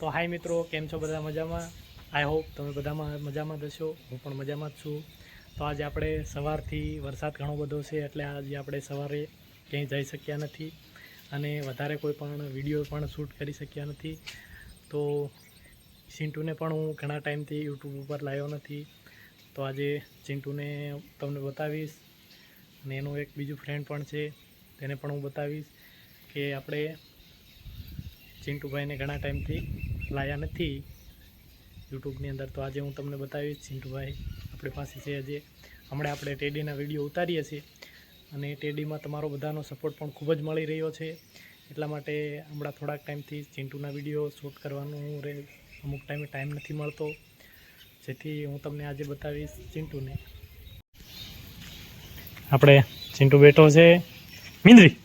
તો હાય મિત્રો, કેમ છો બધા મજામાં? આઈ હોપ તમે બધામાં મજામાં જ હશો. હું પણ મજામાં જ છું. તો આજે આપણે સવારથી વરસાદ ઘણો બધો છે, એટલે આજે આપણે સવારે ક્યાંય જઈ શક્યા નથી અને વધારે કોઈ પણ વીડિયો પણ શૂટ કરી શક્યા નથી. તો ચિંટુને પણ હું ઘણા ટાઈમથી યુટ્યુબ ઉપર લાવ્યો નથી. તો આજે ચિંટુને તમને બતાવીશ અને એનું એક બીજું ફ્રેન્ડ પણ છે, તેને પણ હું બતાવીશ કે આપણે ચિંટુભાઈને ઘણા ટાઈમથી લાયા નથી. યુટ્યુબની અંદર તો આજે હું તમને બતાવીશ ચિંટુભાઈ આપણી પાસે છે આજે. હમણાં આપણે ટેડીના વીડિયો ઉતારીએ છીએ અને ટેડીમાં તમારો બધાનો સપોર્ટ પણ ખૂબ જ મળી રહ્યો છે. એટલા માટે હમણાં થોડાક ટાઈમથી ચિંટુના વીડિયો શૂટ કરવાનું રે અમુક ટાઈમે ટાઈમ નથી મળતો. જેથી હું તમને આજે બતાવીશ ચિંટુને આપણે ચિંટુ બેઠો છે. મીંદડી.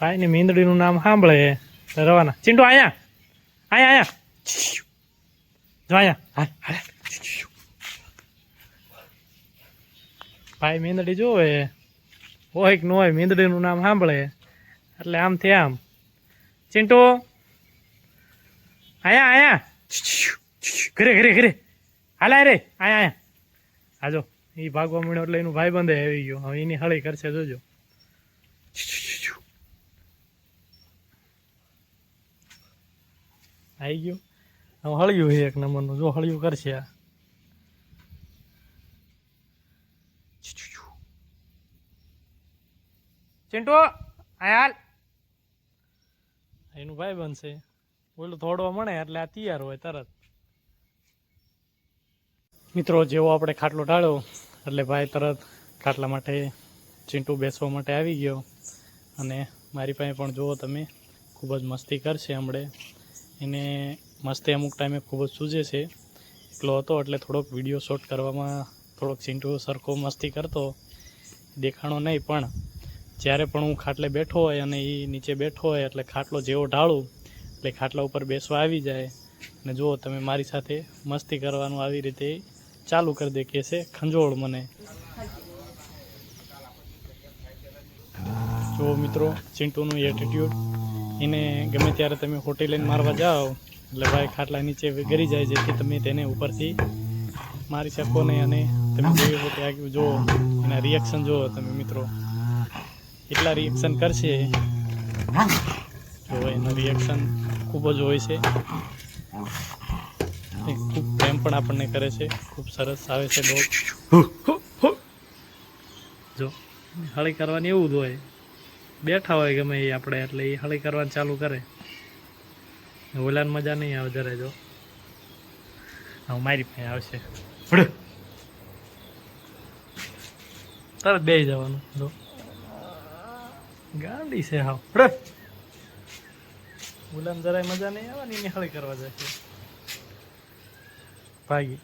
ભાઈ ને મીંદડીનું નામ સાંભળે. રવાના. ચિંટુ આયા? આયા આયા જો આયા ભાઈ મીંદડી જોવે. હોય કે ન હોય મીંદડીનું નામ સાંભળે. એટલે આમ આમથી આમ. ચિંટુ. આયા આયા. ઘરે ઘરે ઘરે. હાલા રે. આયા આયા. આજો એ ભાગવા મળ્યો એટલે એનું ભાઈ બંધ આવી ગયો. હવે એની હળી કરશે જોજો. આવી ગયું. હવે હળિયું છે એક નંબરનું. જો હળિયું કરશે આ. ચિંટુ આયાલ એનું ભાઈ બનશે ઓલું થોડો મળે એટલે આ તૈયાર હોય તરત. મિત્રો જેવો આપણે ખાટલો ઢાળ્યો એટલે ભાઈ તરત ખાટલા માટે ચિંટુ બેસવા માટે આવી ગયો. અને મારી પાસે પણ જુઓ તમે ખૂબ જ મસ્તી કરશે હમણે. એને મસ્તે અમુક ટાઈમે ખૂબ જ સૂજે છે. એકલો હતો એટલે થોડોક વીડિયો શૂટ કરવામાં થોડોક ચિંટુ સરખો મસ્તી કરતો. દેખાણો નહીં પણ જ્યારે પણ હું ખાટલે બેઠો હોય અને એ નીચે બેઠો હોય એટલે ખાટલો જેવો ઢાળું એટલે ખાટલા ઉપર બેસવા આવી જાય. અને જુઓ તમે મારી સાથે મસ્તી કરવાનું આવી રીતે ચાલુ કરી દે કે છે ખંજોળ મને. જો મિત્રો ચિંટુનું એટીટ્યુડ એને ગમે ત્યારે તમે ખોટી લઈને મારવા જાઓ, એટલે ભાઈ ખાટલા નીચે ગરી જાય જેથી તમે તેને ઉપરથી મારી શકો નહીં અને તમે હોય કે આગળ જુઓ એના રિએક્શન જુઓ તમે મિત્રો. એટલા રિએક્શન કરશે જો એનું રિએક્શન ખૂબ જ હોય છે. ખૂબ પ્રેમ પણ આપણને કરે છે. ખૂબ સરસ આવે છે ડોગ જો, હળી કરવાની એવું જ હોય. બેઠા હોય ગમે એ આપણે, એટલે એ હળી કરવાનું ચાલુ કરે. ઓલાને મજા નહીં આવે જરા જો. હા, મારી પાસે આવશે. તરત બે જવાનું. જો. ગાડી છે હા. ઓલાને જરાય મજા નહીં આવે ને એની હળી કરવા છે. ભાગી.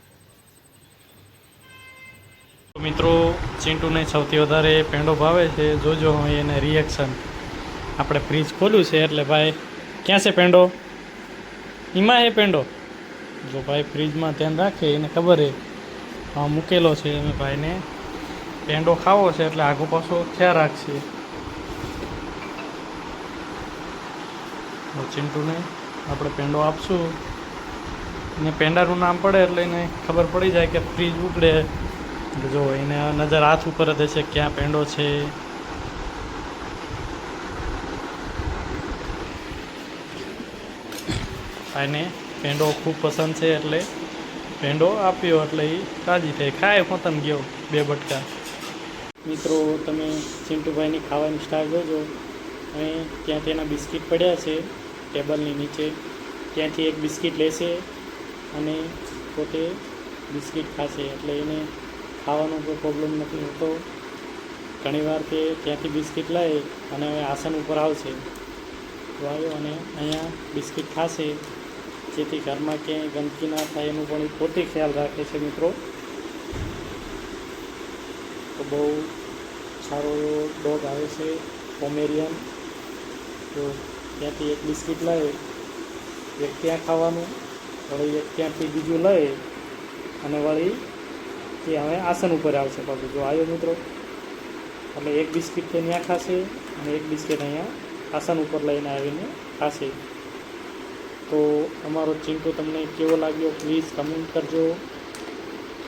મિત્રો, ચીંટુને સૌથી વધારે પેંડો ભાવે છે. જોજો હવે એને રિએક્શન આપણે ફ્રીજ ખોલ્યું છે એટલે ભાઈ, ક્યાં છે પેંડો એમાં એ પેંડો જો ભાઈ ફ્રીજમાં ધ્યાન રાખે, એને ખબર છે. હા, મૂકેલો છે અમે ભાઈને. પેંડો ખાવો છે એટલે આગો પાછો ખ્યાલ રાખશે. ચિંટુને આપણે પેંડો આપશું. એને પેંડાનું નામ પડે એટલે એને ખબર પડી જાય કે ફ્રીજ ઉકળે જો એને નજર હાથ ઉપર જ હશે ક્યાં પેંડો છે. એને પેંડો ખૂબ પસંદ છે એટલે પેંડો આપ્યો એટલે એ રાજી થઈ. ખાય પોતાને ગયો બે બટકા. મિત્રો, તમે ચિંટુભાઈની ખાવાની સ્ટાર જોજો. અહીં ત્યાં તેના બિસ્કિટ પડ્યા છે, ટેબલની નીચે. ત્યાંથી એક બિસ્કિટ લેશે અને પોતે બિસ્કિટ ખાશે. એટલે એને ખાવાનો કોઈ પ્રોબ્લેમ નથી. હોતો ઘણીવાર તે ત્યાંથી બિસ્કિટ લઈ અને આસન ઉપર આવશે. તો આવ્યો અને અહીંયા બિસ્કિટ ખાશે. જેથી ઘરમાં ક્યાંય ગંદકી ના થાય એનું પણ પોતે ખ્યાલ રાખે છે મિત્રો. તો બહુ સારો એવો ડોગ આવે છે, પોમેરિયન. તો ત્યાંથી એક બિસ્કિટ લઈ, એક ત્યાં ખાવાનું, વળી એક ત્યાંથી બીજું લઈ અને વળી તે હવે આસન ઉપર આવશે પાછું જો આવ્યો મિત્રો એટલે એક બિસ્કિટ તે ત્યાં ખાશે અને એક બિસ્કિટ અહીંયા આસન ઉપર લઈને આવીને ખાશે. તો અમારો ચિંટો તમને કેવો લાગ્યો? પ્લીઝ કમેન્ટ કરજો.